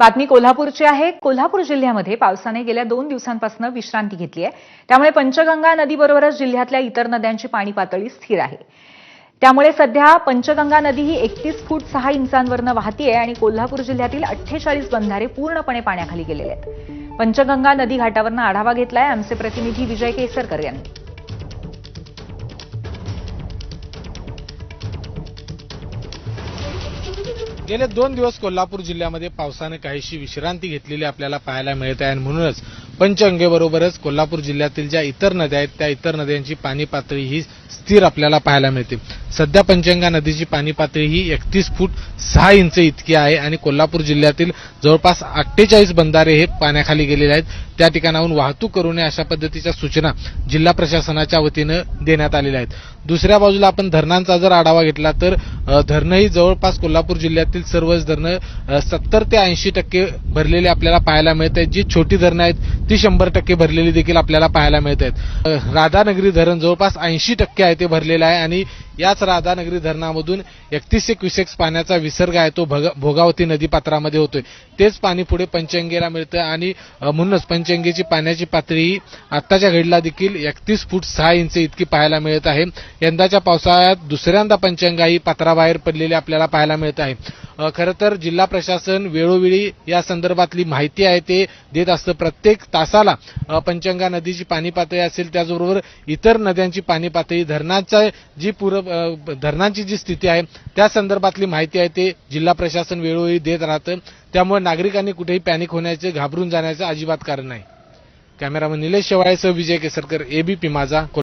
बातमी कोल्हापूरची आहे. कोल्हापूर जिल्ह्यामध्ये पावसाने गेल्या दोन दिवसांपासून विश्रांती घेतली आहे. त्यामुळे पंचगंगा नदीबरोबरच जिल्ह्यातल्या इतर नद्यांची पाणी पातळी स्थिर आहे. त्यामुळे सध्या पंचगंगा नदी ही एकतीस फूट सहा इंचांवरनं वाहतीये आणि कोल्हापूर जिल्ह्यातील अठ्ठेचाळीस बंधारे पूर्णपणे पाण्याखाली गेलेले आहेत. पंचगंगा नदी घाटावरनं आढावा घेतलाय आमचे प्रतिनिधी विजय केसरकर यांनी. गेले दोन दिवस कोल्हापूर जिल्ह्यामध्ये पावसाने काहीशी विश्रांती घेतलेली आपल्याला पाहायला मिळत आहे आणि म्हणूनच पंचगंगेबरोबरच कोल्हापूर जिल्ह्यातील ज्या इतर नद्या आहेत त्या इतर नद्यांची पाणी पातळी ही स्थिर आपल्याला पाहायला मिळते. सध्या पंचगंगा नदीची पाणी पातळी ही एकतीस फूट सहा इंच इतकी आहे आणि कोल्हापूर जिल्ह्यातील जवळपास अठ्ठेचाळीस बंधारे हे पाण्याखाली गेलेले आहेत. त्या ठिकाणाहून वाहतूक करू नये अशा पद्धतीच्या सूचना जिल्हा प्रशासनाच्या वतीनं देण्यात आलेल्या आहेत. दुसऱ्या बाजूला आपण धरणांचा जर आढावा घेतला तर धरणंही जवळपास कोल्हापूर जिल्ह्यातील सर्वच धरणं सत्तर ते ऐंशी टक्के भरलेले आपल्याला पाहायला मिळत आहेत. जी छोटी धरणं आहेत ती शंभर टक्के भरलेली देखील आपल्याला पाहायला मिळत आहेत राधानगरी धरण जवळपास ऐंशी टक्के आहे ते भरलेलं आहे आणि याच राधानगरी धरणामधून एकतीसशे क्युसेक्स पाण्याचा विसर्ग आहे तो भग- भोगावती नदीपात्रामध्ये होतोय. तेच पाणी पुढे पंचंगेला मिळतं आणि म्हणूनच पंचंगेची पाण्याची पातळी ही आत्ताच्या घडीला देखील एकतीस फूट सहा इंच इतकी पाहायला मिळत आहे. यंदाच्या पावसाळ्यात दुसऱ्यांदा पंचंगा ही पात्राबाहेर पडलेली आपल्याला पाहायला मिळत आहे. खरं तर जिल्हा प्रशासन वेळोवेळी या संदर्भातली माहिती आहे ते देत असतं. प्रत्येक तासाला पंचंगा पंचगंगा नदीची पाणी पातळी असेल त्याचबरोबर इतर नद्यांची पाणी पातळी धरणाचा जी पूर धरणांची जी स्थिती आहे त्या संदर्भातली माहिती आहे ते जिल्हा प्रशासन वेळोवेळी देत राहतं. त्यामुळे नागरिकांनी कुठेही पॅनिक होण्याचे घाबरून जाण्याचं अजिबात कारण नाही. कॅमेरामन निलेश शेवाळेसह विजय केसरकर एबीपी माझा